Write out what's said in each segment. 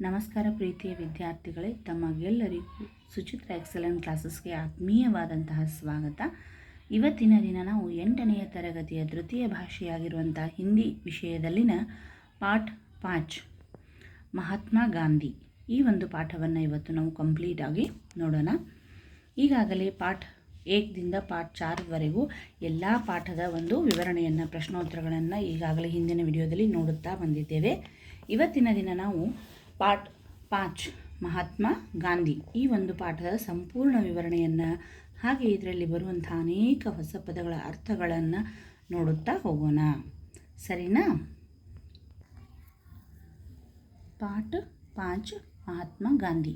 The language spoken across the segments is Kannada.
ನಮಸ್ಕಾರ ಪ್ರೀತಿಯ ವಿದ್ಯಾರ್ಥಿಗಳೇ, ತಮಗೆಲ್ಲರಿಗೂ ಸುಚಿತ್ರ ಎಕ್ಸಲೆಂಟ್ ಕ್ಲಾಸಸ್ಗೆ ಆತ್ಮೀಯವಾದಂತಹ ಸ್ವಾಗತ. ಇವತ್ತಿನ ದಿನ ನಾವು ಎಂಟನೆಯ ತರಗತಿಯ ತೃತೀಯ ಭಾಷೆಯಾಗಿರುವಂಥ ಹಿಂದಿ ವಿಷಯದಲ್ಲಿನ ಪಾಠ ಪಾಚ್, ಮಹಾತ್ಮ ಗಾಂಧಿ. ಈ ಒಂದು ಪಾಠವನ್ನು ಇವತ್ತು ನಾವು ಕಂಪ್ಲೀಟಾಗಿ ನೋಡೋಣ. ಈಗಾಗಲೇ ಪಾಠ ಏಕದಿಂದ ಪಾಠ ಚಾರ್ವರೆಗೂ ಎಲ್ಲ ಪಾಠದ ಒಂದು ವಿವರಣೆಯನ್ನು, ಪ್ರಶ್ನೋತ್ತರಗಳನ್ನು ಈಗಾಗಲೇ ಹಿಂದಿನ ವಿಡಿಯೋದಲ್ಲಿ ನೋಡುತ್ತಾ ಬಂದಿದ್ದೇವೆ. ಇವತ್ತಿನ ದಿನ ನಾವು ಪಾಠ ಪಾಂಚ್ ಮಹಾತ್ಮ ಗಾಂಧಿ ಈ ಒಂದು ಪಾಠದ ಸಂಪೂರ್ಣ ವಿವರಣೆಯನ್ನು ಹಾಗೆ ಇದರಲ್ಲಿ ಬರುವಂಥ ಅನೇಕ ಹೊಸ ಪದಗಳ ಅರ್ಥಗಳನ್ನು ನೋಡುತ್ತಾ ಹೋಗೋಣ ಸರಿನಾ पाठ पाँच महात्मा गांधी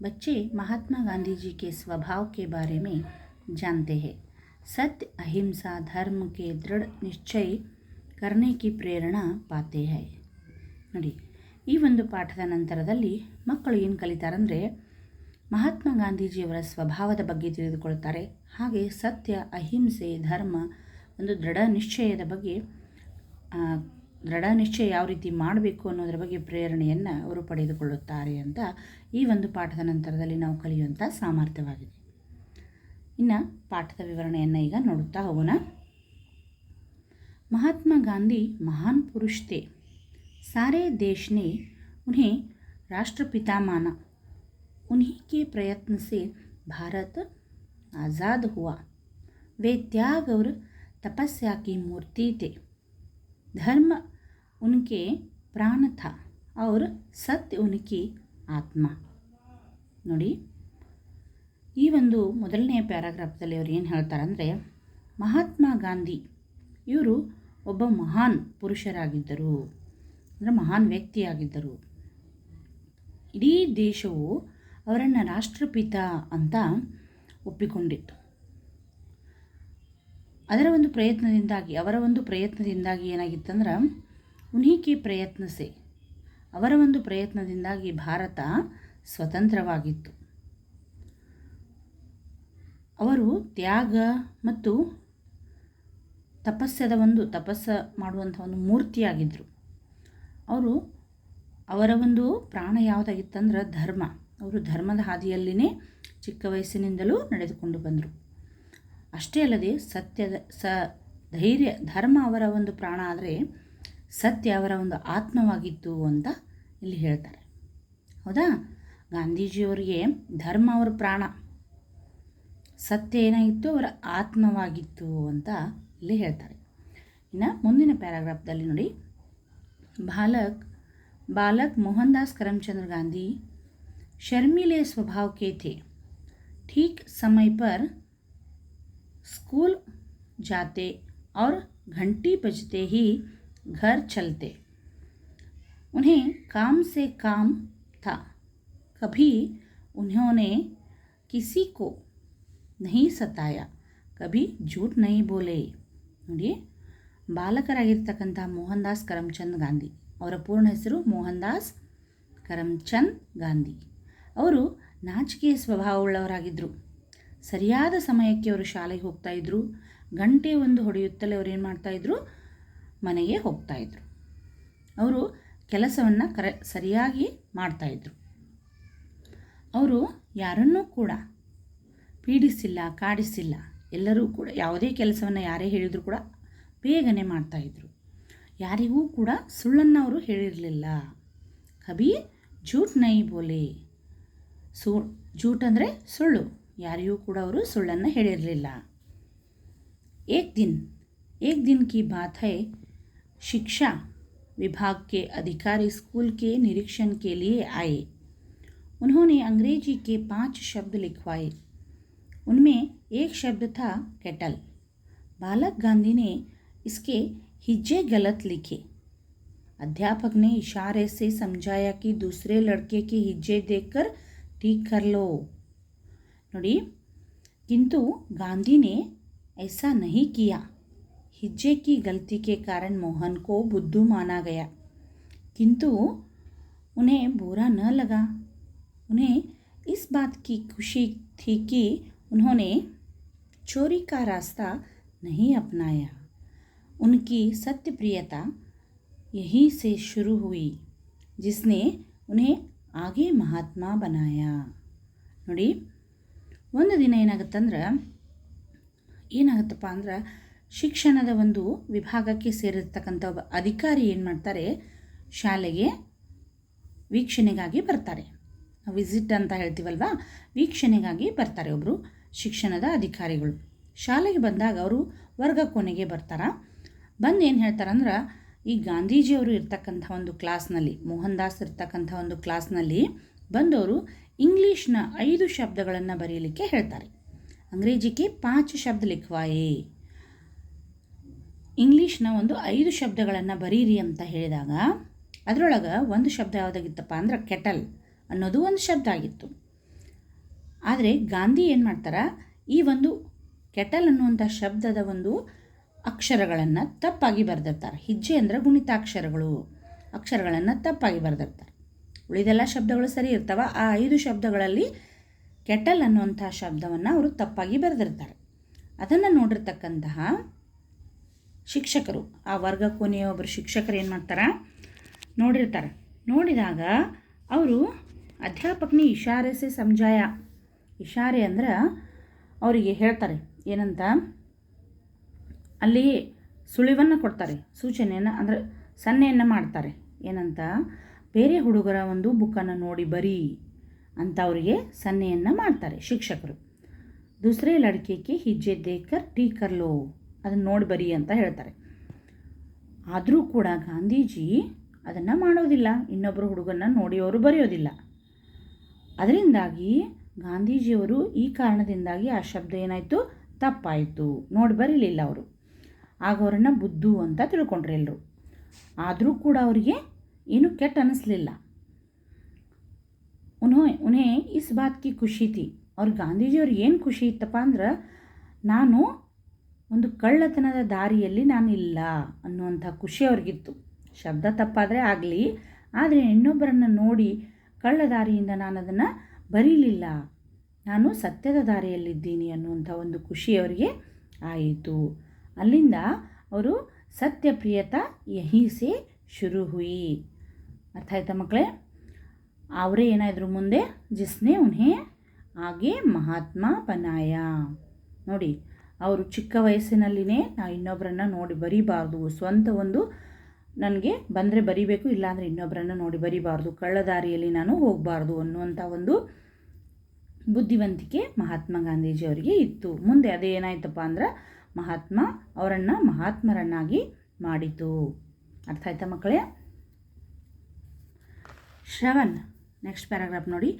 बच्चे महात्मा गांधी जी के स्वभाव के बारे में जानते हैं सत्य अहिंसा धर्म के दृढ़ निश्चय करने की प्रेरणा पाते हैं ನೋಡಿ ಈ ಒಂದು ಪಾಠದ ನಂತರದಲ್ಲಿ ಮಕ್ಕಳು ಏನು ಕಲಿತಾರಂದರೆ ಮಹಾತ್ಮ ಗಾಂಧೀಜಿಯವರ ಸ್ವಭಾವದ ಬಗ್ಗೆ ತಿಳಿದುಕೊಳ್ತಾರೆ ಹಾಗೆ ಸತ್ಯ, ಅಹಿಂಸೆ, ಧರ್ಮ ಒಂದು ದೃಢ ನಿಶ್ಚಯದ ಬಗ್ಗೆ ದೃಢ ನಿಶ್ಚಯ ಯಾವ ರೀತಿ ಮಾಡಬೇಕು ಅನ್ನೋದರ ಬಗ್ಗೆ ಪ್ರೇರಣೆಯನ್ನು ಅವರು ಪಡೆದುಕೊಳ್ಳುತ್ತಾರೆ ಅಂತ ಈ ಒಂದು ಪಾಠದ ನಂತರದಲ್ಲಿ ನಾವು ಕಲಿಯುವಂಥ ಸಾಮರ್ಥ್ಯವಾಗಿದೆ. ಇನ್ನು ಪಾಠದ ವಿವರಣೆಯನ್ನು ಈಗ ನೋಡುತ್ತಾ ಹೋಗೋಣ. ಮಹಾತ್ಮ ಗಾಂಧಿ ಮಹಾನ್ ಪುರುಷತೆ सारे देश ने उन्हें राष्ट्रपिता माना उन्हीं के प्रयत्न से भारत आज़ाद हुआ वे त्याग और तपस्या की मूर्ति थे धर्म उनके प्राण था और सत्य उनकी ಆತ್ಮ ನೋಡಿ ಈ ಒಂದು ಮೊದಲನೆಯ ಪ್ಯಾರಾಗ್ರಾಫ್ದಲ್ಲಿ ಅವ್ರು ಏನು ಹೇಳ್ತಾರಂದರೆ ಮಹಾತ್ಮ ಗಾಂಧಿ ಇವರು ಒಬ್ಬ ಮಹಾನ್ ಪುರುಷರಾಗಿದ್ದರು ಅಂದರೆ ಮಹಾನ್ ವ್ಯಕ್ತಿಯಾಗಿದ್ದರು. ಇಡೀ ದೇಶವು ಅವರನ್ನು ರಾಷ್ಟ್ರಪಿತ ಅಂತ ಒಪ್ಪಿಕೊಂಡಿತ್ತು. ಅದರ ಒಂದು ಪ್ರಯತ್ನದಿಂದಾಗಿ, ಅವರ ಒಂದು ಪ್ರಯತ್ನದಿಂದಾಗಿ ಏನಾಗಿತ್ತಂದ್ರೆ ಉನ್ಹಿಕೆ ಪ್ರಯತ್ನಸೆ. ಅವರ ಒಂದು ಪ್ರಯತ್ನದಿಂದಾಗಿ ಭಾರತ ಸ್ವತಂತ್ರವಾಗಿತ್ತು. ಅವರು ತ್ಯಾಗ ಮತ್ತು ತಪಸ್ಸದ ಒಂದು, ತಪಸ್ಸ ಮಾಡುವಂಥ ಒಂದು ಮೂರ್ತಿಯಾಗಿದ್ದರು ಅವರು ಅವರ ಒಂದು ಪ್ರಾಣ ಯಾವುದಾಗಿತ್ತಂದ್ರೆ ಧರ್ಮ. ಅವರು ಧರ್ಮದ ಹಾದಿಯಲ್ಲಿನೇ ಚಿಕ್ಕ ವಯಸ್ಸಿನಿಂದಲೂ ನಡೆದುಕೊಂಡು ಬಂದರು. ಅಷ್ಟೇ ಅಲ್ಲದೆ ಸತ್ಯದ ಸ, ಧೈರ್ಯ, ಧರ್ಮ ಅವರ ಒಂದು ಪ್ರಾಣ ಆದರೆ ಸತ್ಯ ಅವರ ಒಂದು ಆತ್ಮವಾಗಿತ್ತು ಅಂತ ಇಲ್ಲಿ ಹೇಳ್ತಾರೆ. ಹೌದಾ? ಗಾಂಧೀಜಿಯವರಿಗೆ ಧರ್ಮ ಅವರ ಪ್ರಾಣ. ಸತ್ಯ ಏನಾಗಿತ್ತು? ಅವರ ಆತ್ಮವಾಗಿತ್ತು ಅಂತ ಇಲ್ಲಿ ಹೇಳ್ತಾರೆ. ಇನ್ನು ಮುಂದಿನ ಪ್ಯಾರಾಗ್ರಾಫ್ದಲ್ಲಿ ನೋಡಿ. बालक बालक मोहनदास करमचंद्र गांधी शर्मीले स्वभाव के थे। ठीक समय पर स्कूल जाते और घंटी बजते ही घर चलते। उन्हें काम से काम था। कभी उन्होंने किसी को नहीं सताया, कभी झूठ नहीं बोले। ये ಬಾಲಕರಾಗಿರ್ತಕ್ಕಂಥ ಮೋಹನ್ ದಾಸ್ ಕರಮ್ಚಂದ್ ಗಾಂಧಿ. ಅವರ ಪೂರ್ಣ ಹೆಸರು ಮೋಹನ್ ದಾಸ್ ಕರಮ್ಚಂದ್ ಗಾಂಧಿ. ಅವರು ನಾಚಿಕೆಯ ಸ್ವಭಾವವುಳ್ಳವರಾಗಿದ್ದರು ಸರಿಯಾದ ಸಮಯಕ್ಕೆ ಅವರು ಶಾಲೆಗೆ ಹೋಗ್ತಾಯಿದ್ರು ಗಂಟೆ ಒಂದು ಹೊಡೆಯುತ್ತಲೇ ಅವರು ಏನು ಮಾಡ್ತಾಯಿದ್ರು ಮನೆಗೆ ಹೋಗ್ತಾಯಿದ್ರು ಅವರು ಕೆಲಸವನ್ನು ಕರ ಸರಿಯಾಗಿ ಮಾಡ್ತಾಯಿದ್ರು ಅವರು ಯಾರನ್ನೂ ಕೂಡ ಪೀಡಿಸಿಲ್ಲ, ಕಾಡಿಸಿಲ್ಲ. ಎಲ್ಲರೂ ಕೂಡ ಯಾವುದೇ ಕೆಲಸವನ್ನು ಯಾರೇ ಹೇಳಿದರೂ ಕೂಡ ಬೇಗನೆ ಮಾಡ್ತಾಯಿದ್ರು ಯಾರಿಗೂ ಕೂಡ ಸುಳ್ಳನ್ನು ಅವರು ಹೇಳಿರಲಿಲ್ಲ ಕಬಿ ಜೂಟ್ ನೈ ಬೋಲೆ ಸು ಜೂಟ್ ಅಂದರೆ ಸುಳ್ಳು ಯಾರಿಗೂ ಕೂಡ ಅವರು ಸುಳ್ಳನ್ನು ಹೇಳಿರಲಿಲ್ಲ एक दिन एक दिन की बात है शिक्षा विभाग के अधिकारी स्कूल के निरीक्षण के लिए आए उन्होंने अंग्रेजी के पांच शब्द लिखवाए उनमें एक शब्द था केटल बालक गांधी ने इसके हिज्जे गलत लिखे। अध्यापक ने इशारे से समझाया कि दूसरे लड़के के हिज्जे देखकर ठीक कर लो। ನೋಡಿ किंतु गांधी ने ऐसा नहीं किया। हिज्जे की गलती के कारण मोहन को बुद्धू माना गया। किंतु उन्हें बुरा न लगा। उन्हें इस बात की खुशी थी कि उन्होंने चोरी का रास्ता नहीं अपनाया। उनकी सत्यप्रियता यहीं से शुरू हुई जिसने ಉನ್ಹೇ ಆಗೇ ಮಹಾತ್ಮ ಬನಾಯ ನೋಡಿ ಒಂದು ದಿನ ಏನಾಗುತ್ತಂದ್ರೆ ಏನಾಗುತ್ತಪ್ಪ ಅಂದ್ರೆ ಶಿಕ್ಷಣದ ಒಂದು ವಿಭಾಗಕ್ಕೆ ಸೇರಿರ್ತಕ್ಕಂಥ ಒಬ್ಬ ಅಧಿಕಾರಿ ಏನು ಮಾಡ್ತಾರೆ ಶಾಲೆಗೆ ವೀಕ್ಷಣೆಗಾಗಿ ಬರ್ತಾರೆ ವಿಸಿಟ್ ಅಂತ ಹೇಳ್ತೀವಲ್ವಾ ವೀಕ್ಷಣೆಗಾಗಿ ಬರ್ತಾರೆ ಒಬ್ಬರು ಶಿಕ್ಷಣದ ಅಧಿಕಾರಿಗಳು ಶಾಲೆಗೆ ಬಂದಾಗ ಅವರು ವರ್ಗ ಕೊನೆಗೆ ಬರ್ತಾರ ಬಂದು ಏನು ಹೇಳ್ತಾರಂದ್ರೆ, ಈ ಗಾಂಧೀಜಿಯವರು ಇರ್ತಕ್ಕಂಥ ಒಂದು ಕ್ಲಾಸ್ನಲ್ಲಿ ಮೋಹನ್ ದಾಸ್ ಇರ್ತಕ್ಕಂಥ ಒಂದು ಕ್ಲಾಸ್ನಲ್ಲಿ ಬಂದವರು ಇಂಗ್ಲೀಷ್ನ ಐದು ಶಬ್ದಗಳನ್ನು ಬರೆಯಲಿಕ್ಕೆ ಹೇಳ್ತಾರೆ. ಅಂಗ್ರೇಜಿಗೆ ಪಾಂಚ್ ಶಬ್ದ ಲಿಖವಾಯೇ. ಇಂಗ್ಲೀಷ್ನ ಒಂದು ಐದು ಶಬ್ದಗಳನ್ನು ಬರೀರಿ ಅಂತ ಹೇಳಿದಾಗ, ಅದರೊಳಗೆ ಒಂದು ಶಬ್ದ ಯಾವುದಾಗಿತ್ತಪ್ಪ ಅಂದ್ರೆ ಕೆಟಲ್ ಅನ್ನೋದು ಒಂದು ಶಬ್ದ ಆಗಿತ್ತು. ಆದರೆ ಗಾಂಧಿ ಏನು ಮಾಡ್ತಾರೆ, ಈ ಒಂದು ಕೆಟಲ್ ಅನ್ನುವಂಥ ಶಬ್ದದ ಒಂದು ಅಕ್ಷರಗಳನ್ನು ತಪ್ಪಾಗಿ ಬರೆದಿರ್ತಾರೆ. ಹಿಜ್ಜೆ ಅಂದರೆ ಗುಣಿತಾಕ್ಷರಗಳು. ಅಕ್ಷರಗಳನ್ನು ತಪ್ಪಾಗಿ ಬರೆದಿರ್ತಾರೆ. ಉಳಿದೆಲ್ಲ ಶಬ್ದಗಳು ಸರಿ ಇರ್ತವೆ. ಆ ಐದು ಶಬ್ದಗಳಲ್ಲಿ ಕೆಟಲ್ ಅನ್ನುವಂಥ ಶಬ್ದವನ್ನು ಅವರು ತಪ್ಪಾಗಿ ಬರೆದಿರ್ತಾರೆ. ಅದನ್ನು ನೋಡಿರ್ತಕ್ಕಂತಹ ಶಿಕ್ಷಕರು, ಆ ವರ್ಗ ಕೊನೆಯ ಒಬ್ಬರು ಶಿಕ್ಷಕರು ಏನು ಮಾಡ್ತಾರೆ? ನೋಡಿರ್ತಾರೆ. ನೋಡಿದಾಗ ಅವರು ಅಧ್ಯಾಪಕನೇ ಇಶಾರೆ ಸೆ ಸಮಜಾಯ ಇಶಾರೆ ಅಂದ್ರೆ ಅವರಿಗೆ ಹೇಳ್ತಾರೆ. ಏನಂತ? ಅಲ್ಲಿ ಸುಳಿವನ್ನು ಕೊಡ್ತಾರೆ, ಸೂಚನೆಯನ್ನು, ಅಂದರೆ ಸನ್ನೆಯನ್ನು ಮಾಡ್ತಾರೆ. ಏನಂತ? ಬೇರೆ ಹುಡುಗರ ಒಂದು ಬುಕ್ಕನ್ನು ನೋಡಿ ಬರೀ ಅಂತ ಅವರಿಗೆ ಸನ್ನೆಯನ್ನು ಮಾಡ್ತಾರೆ ಶಿಕ್ಷಕರು. ದೂಸರೇ ಲಡ್ಕೆಗೆ ಹಿಜ್ಜೆ ದೇಕರ್ ಟೀ ಕರ್ಲೋ, ಅದನ್ನು ನೋಡಿ ಬರಿ ಅಂತ ಹೇಳ್ತಾರೆ. ಆದರೂ ಕೂಡ ಗಾಂಧೀಜಿ ಅದನ್ನು ಮಾಡೋದಿಲ್ಲ ಇನ್ನೊಬ್ಬರು ಹುಡುಗನ್ನ ನೋಡಿ ಅವರು ಬರೆಯೋದಿಲ್ಲ. ಅದರಿಂದಾಗಿ ಗಾಂಧೀಜಿಯವರು ಈ ಕಾರಣದಿಂದಾಗಿ ಆ ಶಬ್ದ ಏನಾಯಿತು? ತಪ್ಪಾಯಿತು. ನೋಡಿ ಬರೀಲಿಲ್ಲ ಅವರು. ಆಗ ಅವ್ರನ್ನ ಬುದ್ಧು ಅಂತ ತಿಳ್ಕೊಂಡ್ರು ಎಲ್ಲರೂ ಆದರೂ ಕೂಡ ಅವರಿಗೆ ಏನು ಕೆಟ್ಟ ಅನ್ನಿಸ್ಲಿಲ್ಲ ಉನ್ಹೋ ಉನೇ ಇಸ್ ಬಾತ್ಕಿ ಖುಷಿ ತಿ. ಅವ್ರ ಗಾಂಧೀಜಿಯವ್ರಿಗೆ ಏನು ಖುಷಿ ಇತ್ತಪ್ಪ ಅಂದ್ರೆ, ನಾನು ಒಂದು ಕಳ್ಳತನದ ದಾರಿಯಲ್ಲಿ ನಾನು ಇಲ್ಲ ಅನ್ನುವಂಥ ಖುಷಿ ಅವ್ರಿಗಿತ್ತು. ಶಬ್ದ ತಪ್ಪಾದರೆ ಆಗಲಿ, ಆದರೆ ಇನ್ನೊಬ್ಬರನ್ನು ನೋಡಿ ಕಳ್ಳ ದಾರಿಯಿಂದ ನಾನು ಅದನ್ನು ಬರೀಲಿಲ್ಲ. ನಾನು ಸತ್ಯದ ದಾರಿಯಲ್ಲಿದ್ದೀನಿ ಅನ್ನುವಂಥ ಒಂದು ಖುಷಿ ಅವರಿಗೆ ಆಯಿತು. ಅಲ್ಲಿಂದ ಅವರು ಸತ್ಯಪ್ರಿಯತ ಯಹಿಸೆ ಶುರು ಹುಯಿ ಅರ್ಥ ಆಯ್ತಾ ಮಕ್ಕಳೇ? ಅವರೇ ಏನಾದರು ಮುಂದೆ? ಜಿಸ್ನೆ ಉನ್ಹೇ ಹಾಗೆ ಮಹಾತ್ಮ ಬನಾಯ ನೋಡಿ, ಅವರು ಚಿಕ್ಕ ವಯಸ್ಸಿನಲ್ಲಿನೇ ನಾವು ಇನ್ನೊಬ್ಬರನ್ನು ನೋಡಿ ಬರೀಬಾರ್ದು. ಸ್ವಂತ ಒಂದು ನನಗೆ ಬಂದರೆ ಬರಿಬೇಕು, ಇಲ್ಲಾಂದರೆ ಇನ್ನೊಬ್ಬರನ್ನು ನೋಡಿ ಬರಿಬಾರ್ದು. ಕಳ್ಳದಾರಿಯಲ್ಲಿ ನಾನು ಹೋಗಬಾರ್ದು ಅನ್ನುವಂಥ ಒಂದು ಬುದ್ಧಿವಂತಿಕೆ ಮಹಾತ್ಮ ಗಾಂಧೀಜಿಯವರಿಗೆ ಇತ್ತು. ಮುಂದೆ ಅದೇನಾಯ್ತಪ್ಪ ಅಂದ್ರೆ ಮಹಾತ್ಮ ಅವರನ್ನು ಮಹಾತ್ಮರನ್ನಾಗಿ ಮಾಡಿತು ಅರ್ಥ ಆಯ್ತಾ ಮಕ್ಕಳೇ श्रवण नेक्स्ट पैराग्राफ नोड़ी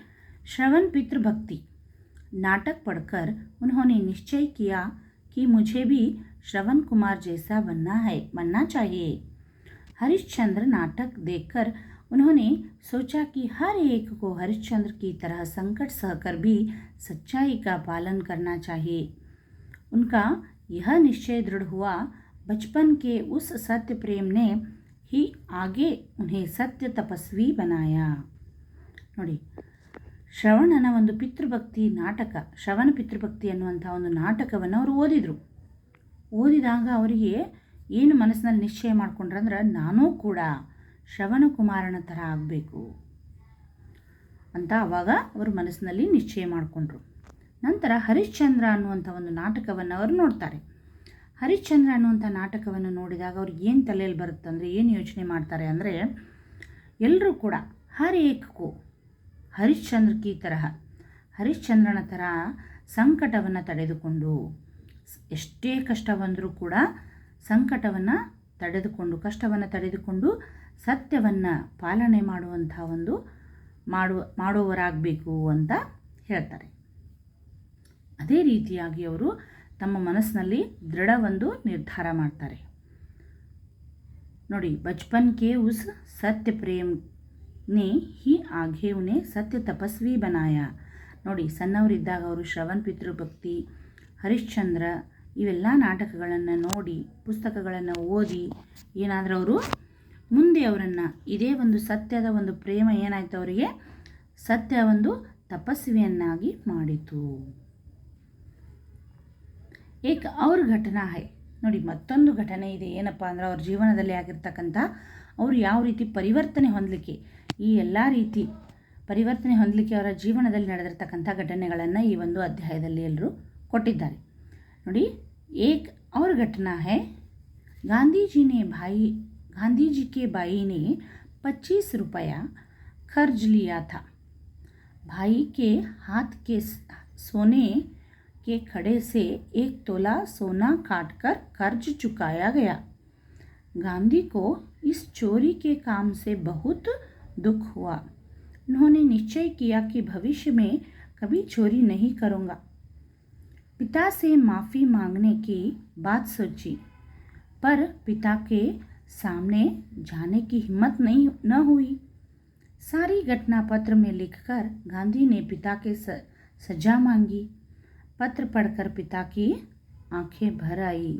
श्रवण पितृभक्ति नाटक पढ़कर उन्होंने निश्चय किया कि मुझे भी श्रवण कुमार जैसा बनना है बनना चाहिए हरिश्चंद्र नाटक देखकर उन्होंने सोचा कि हर एक को हरिश्चंद्र की तरह संकट सहकर भी सच्चाई का पालन करना चाहिए उनका यह निश्चय दृढ़ हुआ बचपन के उस सत्य प्रेम ने ही आगे उन्हें सत्य तपस्वी बनाया ನೋಡಿ ಶ್ರವಣನ ಒಂದು ಪಿತೃಭಕ್ತಿ ನಾಟಕ ಶ್ರವಣ ಪಿತೃಭಕ್ತಿ ಅನ್ನುವಂಥ ಒಂದು ನಾಟಕವನ್ನು ಅವರು ಓದಿದರು ಓದಿದಾಗ ಅವರಿಗೆ ಏನು ಮನಸ್ಸಿನಲ್ಲಿ ನಿಶ್ಚಯ ಮಾಡ್ಕೊಂಡ್ರಂದ್ರೆ ನಾನೂ ಕೂಡ ಶ್ರವಣ ಕುಮಾರನ ಥರ ಆಗಬೇಕು ಅಂತ ಆವಾಗ ಅವರು ಮನಸ್ಸಿನಲ್ಲಿ ನಿಶ್ಚಯ ಮಾಡಿಕೊಂಡ್ರು ನಂತರ ಹರಿಶ್ಚಂದ್ರ ಅನ್ನುವಂಥ ಒಂದು ನಾಟಕವನ್ನು ಅವರು ನೋಡ್ತಾರೆ. ಹರಿಶ್ಚಂದ್ರ ಅನ್ನುವಂಥ ನಾಟಕವನ್ನು ನೋಡಿದಾಗ ಅವ್ರಿಗೆ ಏನು ತಲೆಯಲ್ಲಿ ಬರುತ್ತೆ ಅಂದರೆ ಏನು ಯೋಚನೆ ಮಾಡ್ತಾರೆ ಅಂದರೆ ಎಲ್ಲರೂ ಕೂಡ ಹರ್ ಏಕಕ್ಕೂ ಹರಿಶ್ಚಂದ್ರ ಕೀ ತರಹ, ಹರಿಶ್ಚಂದ್ರನ ಥರ ಸಂಕಟವನ್ನು ತಡೆದುಕೊಂಡು, ಎಷ್ಟೇ ಕಷ್ಟ ಬಂದರೂ ಕೂಡ ಸಂಕಟವನ್ನು ತಡೆದುಕೊಂಡು, ಕಷ್ಟವನ್ನು ತಡೆದುಕೊಂಡು ಸತ್ಯವನ್ನು ಪಾಲನೆ ಮಾಡುವಂಥ ಒಂದು ಮಾಡುವ ಮಾಡುವವರಾಗಬೇಕು ಅಂತ ಹೇಳ್ತಾರೆ. ಅದೇ ರೀತಿಯಾಗಿ ಅವರು ತಮ್ಮ ಮನಸ್ಸಿನಲ್ಲಿ ದೃಢ ಒಂದು ನಿರ್ಧಾರ ಮಾಡ್ತಾರೆ. ನೋಡಿ, ಬಚ್ಪನ್ ಕೆ ಉಸ್ ಸತ್ಯ ಪ್ರೇಮ್ ನೇ ಹಿ ಆಘೇವ್ನೆ ಸತ್ಯ ತಪಸ್ವಿ ಬನಾಯ. ನೋಡಿ, ಸಣ್ಣವರಿದ್ದಾಗ ಅವರು ಶ್ರವಣ್ ಪಿತೃಭಕ್ತಿ, ಹರಿಶ್ಚಂದ್ರ ಇವೆಲ್ಲ ನಾಟಕಗಳನ್ನು ನೋಡಿ, ಪುಸ್ತಕಗಳನ್ನು ಓದಿ, ಏನಾದರೂ ಅವರು ಮುಂದೆ ಅವರನ್ನು ಇದೇ ಒಂದು ಸತ್ಯದ ಒಂದು ಪ್ರೇಮ ಏನಾಯಿತು ಅವರಿಗೆ? ಸತ್ಯ ಒಂದು ತಪಸ್ವಿಯನ್ನಾಗಿ ಮಾಡಿತು. ಏಕ ಅವ್ರ ಘಟನಾ ಹೈ. ನೋಡಿ, ಮತ್ತೊಂದು ಘಟನೆ ಇದೆ. ಏನಪ್ಪ ಅಂದ್ರೆ ಅವ್ರ ಜೀವನದಲ್ಲಿ ಆಗಿರ್ತಕ್ಕಂಥ ಅವರು ಯಾವ ರೀತಿ ಪರಿವರ್ತನೆ ಹೊಂದಲಿಕ್ಕೆ, ಈ ಎಲ್ಲ ರೀತಿ ಪರಿವರ್ತನೆ ಹೊಂದಲಿಕ್ಕೆ ಅವರ ಜೀವನದಲ್ಲಿ ನಡೆದಿರ್ತಕ್ಕಂಥ ಘಟನೆಗಳನ್ನು ಈ ಒಂದು ಅಧ್ಯಾಯದಲ್ಲಿ ಎಲ್ಲರೂ ಕೊಟ್ಟಿದ್ದಾರೆ. ನೋಡಿ, ಏಕ್ ಅವ್ರ ಘಟನಾ ಹೈ. ಗಾಂಧೀಜಿನೇ ಭಾಯಿ ಗಾಂಧೀಜಿ ಕೆ ಬಾಯಿನೇ ಪಚ್ಚೀಸ್ ರೂಪಾಯಿ ಖರ್ಜ್ ಲಿಯಾ ಥಾ. ಭಾಯಿ ಕೆ, ಹಾತ್ ಕೆ ಸೋನೆ के खड़े से एक तोला सोना काटकर कर्ज चुकाया गया। गांधी को इस चोरी के काम से बहुत दुख हुआ। उन्होंने निश्चय किया कि भविष्य में कभी चोरी नहीं करूँगा। पिता से माफ़ी मांगने की बात सोची, पर पिता के सामने जाने की हिम्मत नहीं, न हुई। सारी घटना पत्र में लिखकर गांधी ने पिता के सजा मांगी। पत्र पढ़कर पिता की आंखें भर आई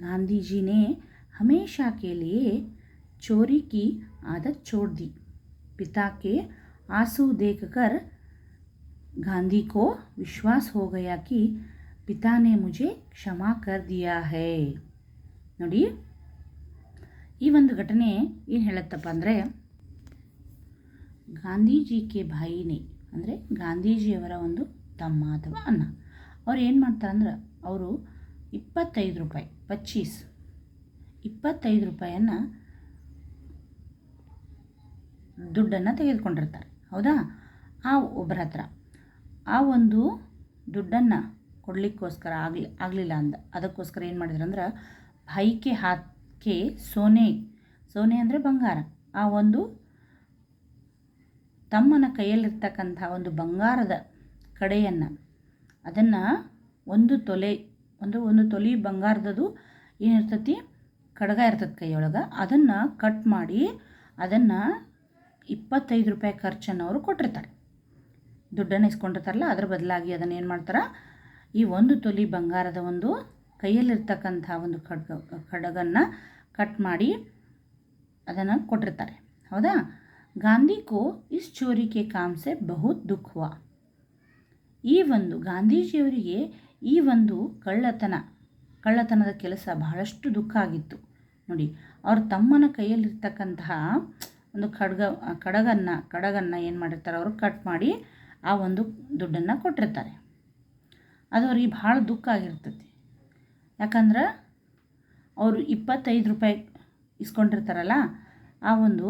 गांधी जी ने हमेशा के लिए चोरी की आदत छोड़ दी पिता के आंसू देखकर गांधी को विश्वास हो गया कि पिता ने मुझे ಕ್ಷಮಾ ಕರ್ ದಿಯಾ ಹೈ ನೋಡಿ ಈ ಒಂದು ಘಟನೆ ಏನು ಹೇಳುತ್ತಪ್ಪ ಅಂದರೆ ಗಾಂಧೀಜಿ ಕೆ ಭಾಯಿನೇ ಅಂದರೆ ಗಾಂಧೀಜಿಯವರ ಒಂದು ತಮ್ಮ ಅಥವಾ ಅಣ್ಣ ಅವ್ರು ಏನು ಮಾಡ್ತಾರಂದ್ರೆ, ಅವರು ಇಪ್ಪತ್ತೈದು ರೂಪಾಯಿ, ಪಚ್ಚೀಸ್, ಇಪ್ಪತ್ತೈದು ರೂಪಾಯನ್ನು ದುಡ್ಡನ್ನು ತೆಗೆದುಕೊಂಡಿರ್ತಾರೆ. ಹೌದಾ? ಆ ಒಬ್ಬರ ಹತ್ರ. ಆ ಒಂದು ದುಡ್ಡನ್ನು ಕೊಡಲಿಕ್ಕೋಸ್ಕರ ಆಗಲಿ, ಆಗಲಿಲ್ಲ ಅಂದ. ಅದಕ್ಕೋಸ್ಕರ ಏನು ಮಾಡಿದ್ರು ಅಂದ್ರೆ ಭಾಯಿಕೆ ಹಾಕಿ ಸೋನೆ ಸೋನೆ ಅಂದರೆ ಬಂಗಾರ. ಆ ಒಂದು ತಮ್ಮನ ಕೈಯಲ್ಲಿರ್ತಕ್ಕಂಥ ಒಂದು ಬಂಗಾರದ ಕಡೆಯನ್ನು ಅದನ್ನು ಒಂದು ತೊಲೆ ಒಂದು ಒಂದು ತೊಲೆ ಬಂಗಾರದದು ಏನಿರ್ತತಿ? ಕಡಗ ಇರ್ತದೆ ಕೈಯೊಳಗೆ. ಅದನ್ನು ಕಟ್ ಮಾಡಿ ಅದನ್ನು ಇಪ್ಪತ್ತೈದು ರೂಪಾಯಿ ಖರ್ಚನ್ನು ಅವರು ಕೊಟ್ಟಿರ್ತಾರೆ. ದುಡ್ಡನ್ನು ಇಸ್ಕೊಂಡಿರ್ತಾರಲ್ಲ, ಅದ್ರ ಬದಲಾಗಿ ಅದನ್ನು ಏನು ಮಾಡ್ತಾರೆ? ಈ ಒಂದು ತೊಲಿ ಬಂಗಾರದ ಒಂದು ಕೈಯಲ್ಲಿರ್ತಕ್ಕಂಥ ಒಂದು ಖಡ್ಗ ಖಡಗನ್ನು ಕಟ್ ಮಾಡಿ ಅದನ್ನು ಕೊಟ್ಟಿರ್ತಾರೆ. ಹೌದಾ? ಗಾಂಧಿ ಕೋ ಇಸ್ ಚೋರಿಕೆ ಕೆ ಕಾಮ್ ಸೆ ಬಹುತ್ ಈ ಒಂದು ಗಾಂಧೀಜಿಯವರಿಗೆ ಈ ಒಂದು ಕಳ್ಳತನ, ಕಳ್ಳತನದ ಕೆಲಸ ಬಹಳಷ್ಟು ದುಃಖ ಆಗಿತ್ತು. ನೋಡಿ, ಅವ್ರ ತಮ್ಮನ ಕೈಯಲ್ಲಿರ್ತಕ್ಕಂತಹ ಒಂದು ಖಡ್ಗ ಕಡಗನ್ನು ಕಡಗನ್ನು ಏನು ಮಾಡಿರ್ತಾರೆ, ಅವರು ಕಟ್ ಮಾಡಿ ಆ ಒಂದು ದುಡ್ಡನ್ನು ಕೊಟ್ಟಿರ್ತಾರೆ. ಅದು ಅವ್ರಿಗೆ ಭಾಳ ದುಃಖ ಆಗಿರ್ತೈತಿ ಯಾಕಂದ್ರೆ ಅವರು ಇಪ್ಪತ್ತೈದು ರೂಪಾಯಿ ಇಸ್ಕೊಂಡಿರ್ತಾರಲ್ಲ, ಆ ಒಂದು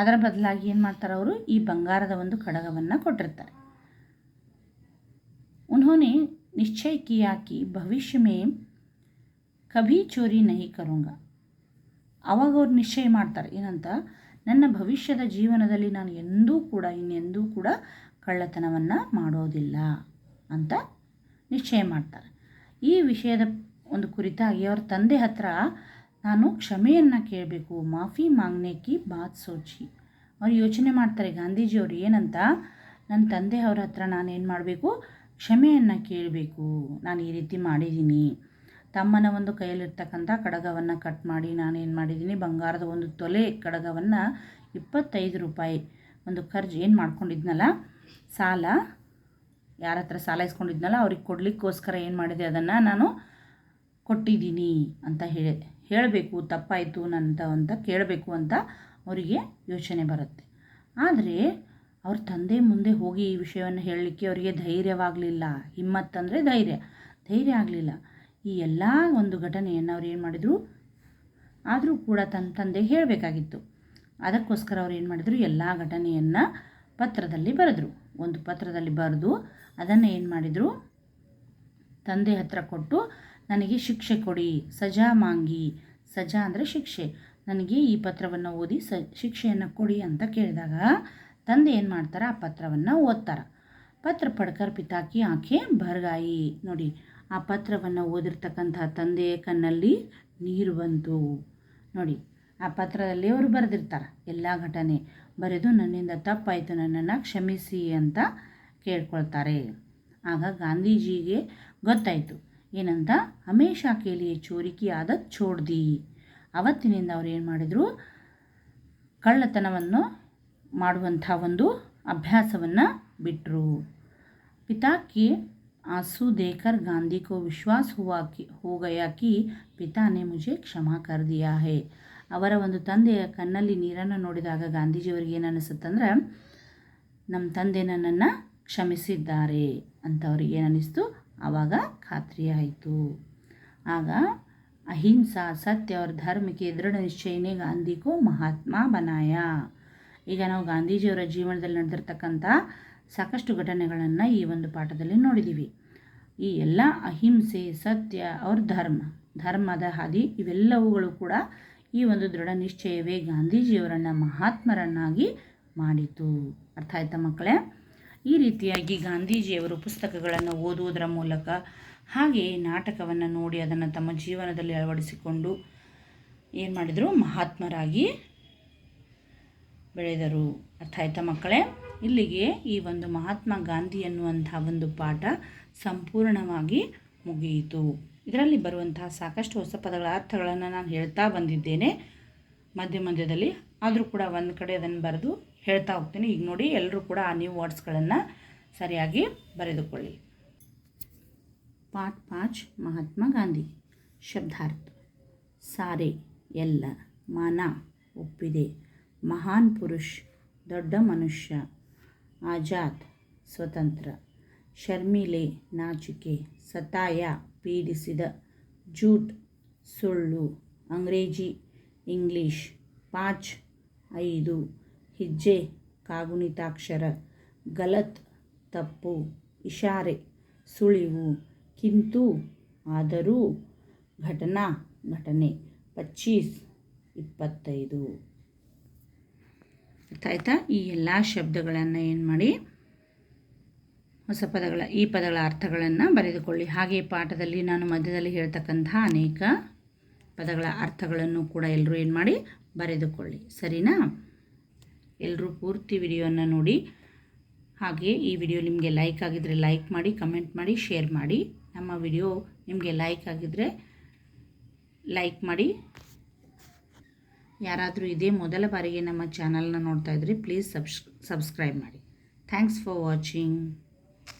ಅದರ ಬದಲಾಗಿ ಏನು ಮಾಡ್ತಾರೆ ಅವರು? ಈ ಬಂಗಾರದ ಒಂದು ಕಡಗವನ್ನು ಕೊಟ್ಟಿರ್ತಾರೆ. ಉನ್ಹೋನೆ ನಿಶ್ಚಯ किया कि ಭವಿಷ್ಯ ಮೇ ಕಭಿ ಚೋರಿ ನಹಿ ಕರುಂಗ. ಅವಾಗ ಅವ್ರು ನಿಶ್ಚಯ ಮಾಡ್ತಾರೆ. ಏನಂತ? ನನ್ನ ಭವಿಷ್ಯದ ಜೀವನದಲ್ಲಿ ನಾನು ಎಂದೂ ಕೂಡ, ಇನ್ನೆಂದೂ ಕೂಡ ಕಳ್ಳತನವನ್ನು ಮಾಡೋದಿಲ್ಲ ಅಂತ ನಿಶ್ಚಯ ಮಾಡ್ತಾರೆ. ಈ ವಿಷಯದ ಒಂದು ಕುರಿತಾಗಿ ಅವ್ರ ತಂದೆ ಹತ್ರ ನಾನು ಕ್ಷಮೆಯನ್ನು ಕೇಳಬೇಕು, ಮಾಫಿ ಮಾಗ್ನೆ ಕಿ ಬಾತ್ ಸೋಚಿ. ಅವ್ರು ಯೋಚನೆ ಮಾಡ್ತಾರೆ, ಗಾಂಧೀಜಿಯವರು ಏನಂತ? ನನ್ನ ತಂದೆ ಅವ್ರ ಹತ್ರ ನಾನೇನು ಮಾಡಬೇಕು? ಕ್ಷಮೆಯನ್ನು ಕೇಳಬೇಕು. ನಾನು ಈ ರೀತಿ ಮಾಡಿದ್ದೀನಿ ತಮ್ಮನ ಒಂದು ಕೈಯಲ್ಲಿರ್ತಕ್ಕಂಥ ಕಡಗವನ್ನು ಕಟ್ ಮಾಡಿ ನಾನೇನು ಮಾಡಿದ್ದೀನಿ ಬಂಗಾರದ ಒಂದು ತೊಲೆ ಕಡಗವನ್ನು ಇಪ್ಪತ್ತೈದು ರೂಪಾಯಿ ಒಂದು ಖರ್ಚು ಏನು ಮಾಡ್ಕೊಂಡಿದ್ನಲ್ಲ? ಸಾಲ? ಯಾರ ಹತ್ರ ಸಾಲ ಇಸ್ಕೊಂಡಿದ್ನಲ್ಲ, ಅವ್ರಿಗೆ ಕೊಡಲಿಕ್ಕೋಸ್ಕರ ಏನು ಮಾಡಿದೆ? ಅದನ್ನು ನಾನು ಕೊಟ್ಟಿದ್ದೀನಿ ಅಂತ ಹೇಳಿ. ಹೇಳಬೇಕು, ತಪ್ಪಾಯಿತು ನಂತ ಅಂತ ಕೇಳಬೇಕು ಅಂತ ಅವರಿಗೆ ಯೋಚನೆ ಬರುತ್ತೆ. ಆದರೆ ಅವ್ರ ತಂದೆ ಮುಂದೆ ಹೋಗಿ ಈ ವಿಷಯವನ್ನು ಹೇಳಲಿಕ್ಕೆ ಅವರಿಗೆ ಧೈರ್ಯವಾಗಲಿಲ್ಲ. ಹಿಮ್ಮತ್ತಂದರೆ ಧೈರ್ಯ. ಧೈರ್ಯ ಆಗಲಿಲ್ಲ. ಈ ಎಲ್ಲ ಒಂದು ಘಟನೆಯನ್ನು ಅವ್ರು ಏನು ಮಾಡಿದರು? ಆದರೂ ಕೂಡ ತನ್ನ ತಂದೆ ಹೇಳಬೇಕಾಗಿತ್ತು. ಅದಕ್ಕೋಸ್ಕರ ಅವ್ರು ಏನು ಮಾಡಿದರು? ಎಲ್ಲ ಘಟನೆಯನ್ನು ಪತ್ರದಲ್ಲಿ ಬರೆದರು. ಒಂದು ಪತ್ರದಲ್ಲಿ ಬರೆದು ಅದನ್ನು ಏನು ಮಾಡಿದರು? ತಂದೆ ಹತ್ರ ಕೊಟ್ಟು ನನಗೆ ಶಿಕ್ಷೆ ಕೊಡಿ. ಸಜಾ ಮಾಂಗಿ. ಸಜಾ ಅಂದರೆ ಶಿಕ್ಷೆ. ನನಗೆ ಈ ಪತ್ರವನ್ನು ಓದಿ ಸ, ಶಿಕ್ಷೆಯನ್ನು ಕೊಡಿ ಅಂತ ಕೇಳಿದಾಗ ತಂದೆ ಏನು ಮಾಡ್ತಾರೆ? ಆ ಪತ್ರವನ್ನು ಓದ್ತಾರೆ. ಪತ್ರ ಪಡ್ಕರ್ ಪಿತಾಕಿ, ಆಕೆ ಬರ್ಗಾಯಿ. ನೋಡಿ, ಆ ಪತ್ರವನ್ನು ಓದಿರ್ತಕ್ಕಂಥ ತಂದೆಯ ಕಣ್ಣಲ್ಲಿ ನೀರು ಬಂತು. ನೋಡಿ, ಆ ಪತ್ರದಲ್ಲಿ ಅವರು ಬರೆದಿರ್ತಾರೆ. ಎಲ್ಲ ಘಟನೆ ಬರೆದು ನನ್ನಿಂದ ತಪ್ಪಾಯಿತು, ನನ್ನನ್ನು ಕ್ಷಮಿಸಿ ಅಂತ ಕೇಳ್ಕೊಳ್ತಾರೆ. ಆಗ ಗಾಂಧೀಜಿಗೆ ಗೊತ್ತಾಯಿತು. ಏನಂತ ಹಮೇಶಾ ಕೇಳಿಯೇ ಚೋರಿಕಿ ಆದತ್ ಛೋಡ್ದಿ ಅವತ್ತಿನಿಂದ ಅವ್ರು ಏನು ಮಾಡಿದರು ಕಳ್ಳತನವನ್ನು ಮಾಡುವಂಥ ಒಂದು ಅಭ್ಯಾಸವನ್ನು ಬಿಟ್ಟರು पिता के आंसू देखकर गांधी को विश्वास हुआ कि हो गया कि पिता ने मुझे क्षमा कर दिया है ಅವರ ಒಂದು ತಂದೆಯ ಕಣ್ಣಲ್ಲಿ ನೀರನ್ನು ನೋಡಿದಾಗ ಗಾಂಧೀಜಿಯವರಿಗೆ ಏನು ಅನಿಸುತ್ತಂದ್ರೆ ನಮ್ಮ ತಂದೆ ನನ್ನನ್ನು ಕ್ಷಮಿಸಿದ್ದಾರೆ ಅಂತ ಅವ್ರಿಗೆ ಏನನ್ನಿಸ್ತು ಆವಾಗ ಖಾತ್ರಿ ಆಯಿತು. ಆಗ ಅಹಿಂಸಾ, ಸತ್ಯ ಅವ್ರ ಧರ್ಮಕ್ಕೆ ದೃಢ ನಿಶ್ಚಯನೇ ಗಾಂಧಿಗೂ ಮಹಾತ್ಮ ಬನಾಯ. ಈಗ ನಾವು ಗಾಂಧೀಜಿಯವರ ಜೀವನದಲ್ಲಿ ನಡೆದಿರ್ತಕ್ಕಂಥ ಸಾಕಷ್ಟು ಘಟನೆಗಳನ್ನು ಈ ಒಂದು ಪಾಠದಲ್ಲಿ ನೋಡಿದ್ದೀವಿ ಈ ಎಲ್ಲ ಅಹಿಂಸೆ, ಸತ್ಯ, ಅವ್ರ ಧರ್ಮ, ಧರ್ಮದ ಹಾದಿ ಇವೆಲ್ಲವುಗಳು ಕೂಡ ಈ ಒಂದು ದೃಢ ನಿಶ್ಚಯವೇ ಗಾಂಧೀಜಿಯವರನ್ನು ಮಹಾತ್ಮರನ್ನಾಗಿ ಮಾಡಿತು. ಅರ್ಥ ಆಯ್ತಾ ಮಕ್ಕಳೇ? ಈ ರೀತಿಯಾಗಿ ಗಾಂಧೀಜಿಯವರು ಪುಸ್ತಕಗಳನ್ನು ಓದುವುದರ ಮೂಲಕ ಹಾಗೆ ನಾಟಕವನ್ನು ನೋಡಿ ಅದನ್ನು ತಮ್ಮ ಜೀವನದಲ್ಲಿ ಅಳವಡಿಸಿಕೊಂಡು ಏನು ಮಾಡಿದರು? ಮಹಾತ್ಮರಾಗಿ ಬೆಳೆದರು. ಅರ್ಥ ಆಯ್ತಾ ಮಕ್ಕಳೇ? ಇಲ್ಲಿಗೆ ಈ ಒಂದು ಮಹಾತ್ಮ ಗಾಂಧಿ ಅನ್ನುವಂಥ ಒಂದು ಪಾಠ ಸಂಪೂರ್ಣವಾಗಿ ಮುಗಿಯಿತು. ಇದರಲ್ಲಿ ಬರುವಂತಹ ಸಾಕಷ್ಟು ಹೊಸ ಪದಗಳ ಅರ್ಥಗಳನ್ನು ನಾನು ಹೇಳ್ತಾ ಬಂದಿದ್ದೇನೆ. ಮಧ್ಯ ಮಧ್ಯದಲ್ಲಿ ಆದರೂ ಕೂಡ ಒಂದು ಕಡೆ ಅದನ್ನು ಬರೆದು ಹೇಳ್ತಾ ಹೋಗ್ತೀನಿ. ಈಗ ನೋಡಿ ಎಲ್ಲರೂ ಕೂಡ ಆ ನ್ಯೂ ವರ್ಡ್ಸ್ಗಳನ್ನು ಸರಿಯಾಗಿ ಬರೆದುಕೊಳ್ಳಿ. ಪಾಠ ಪಾಚ್ ಮಹಾತ್ಮ ಗಾಂಧಿ. ಶಬ್ದಾರ್ಥ. ಸಾರೆ, ಎಲ್ಲ, ಮಾನ, ಒಪ್ಪಿದೆ. ಮಹಾನ್ ಪುರುಷ್, ದೊಡ್ಡ ಮನುಷ್ಯ. ಆಜಾದ್, ಸ್ವತಂತ್ರ. ಶರ್ಮಿಲೆ ನಾಚಿಕೆ, ಸತಾಯ, ಪೀಡಿಸಿದ. ಜೂಟ್, ಸುಳ್ಳು. ಅಂಗ್ರೇಜಿ, ಇಂಗ್ಲೀಷ್, ಪಾಚ್, ಐದು. ಹೆಜ್ಜೆ, ಕಾಗುಣಿತಾಕ್ಷರ, ಗಲತ್, ತಪ್ಪು, ಇಶಾರೆ, ಸುಳಿವು, ಕಿಂತು, ಆದರೂ, ಘಟನಾ, ಘಟನೆ, ಪಚ್ಚೀಸ್, ಇಪ್ಪತ್ತೈದು. ಆಯ್ತಾ ಈ ಎಲ್ಲ ಶಬ್ದಗಳನ್ನು ಏನು ಮಾಡಿ? ಹೊಸ ಪದಗಳ, ಈ ಪದಗಳ ಅರ್ಥಗಳನ್ನು ಬರೆದುಕೊಳ್ಳಿ. ಹಾಗೆ ಪಾಠದಲ್ಲಿ ನಾನು ಮಧ್ಯದಲ್ಲಿ ಹೇಳ್ತಕ್ಕಂತಹ ಅನೇಕ ಪದಗಳ ಅರ್ಥಗಳನ್ನು ಕೂಡ ಎಲ್ಲರೂ ಏನು ಮಾಡಿ? ಬರೆದುಕೊಳ್ಳಿ. ಸರಿನಾ? ಎಲ್ಲರೂ ಪೂರ್ತಿ ವಿಡಿಯೋನ ನೋಡಿ. ಹಾಗೆ ಈ ವಿಡಿಯೋ ನಿಮಗೆ ಲೈಕ್ ಆಗಿದ್ದರೆ ಲೈಕ್ ಮಾಡಿ ಕಮೆಂಟ್ ಮಾಡಿ ಶೇರ್ ಮಾಡಿ. ನಮ್ಮ ವಿಡಿಯೋ ನಿಮಗೆ ಲೈಕ್ ಆಗಿದ್ದರೆ ಲೈಕ್ ಮಾಡಿ. ಯಾರಾದರೂ ಇದೇ ಮೊದಲ ಬಾರಿಗೆ ನಮ್ಮ ಚಾನಲ್ನ ನೋಡ್ತಾ ಇದ್ದರೆ ಪ್ಲೀಸ್ ಸಬ್ಸ್ ಸಬ್ಸ್ಕ್ರೈಬ್ ಮಾಡಿ. Thanks for watching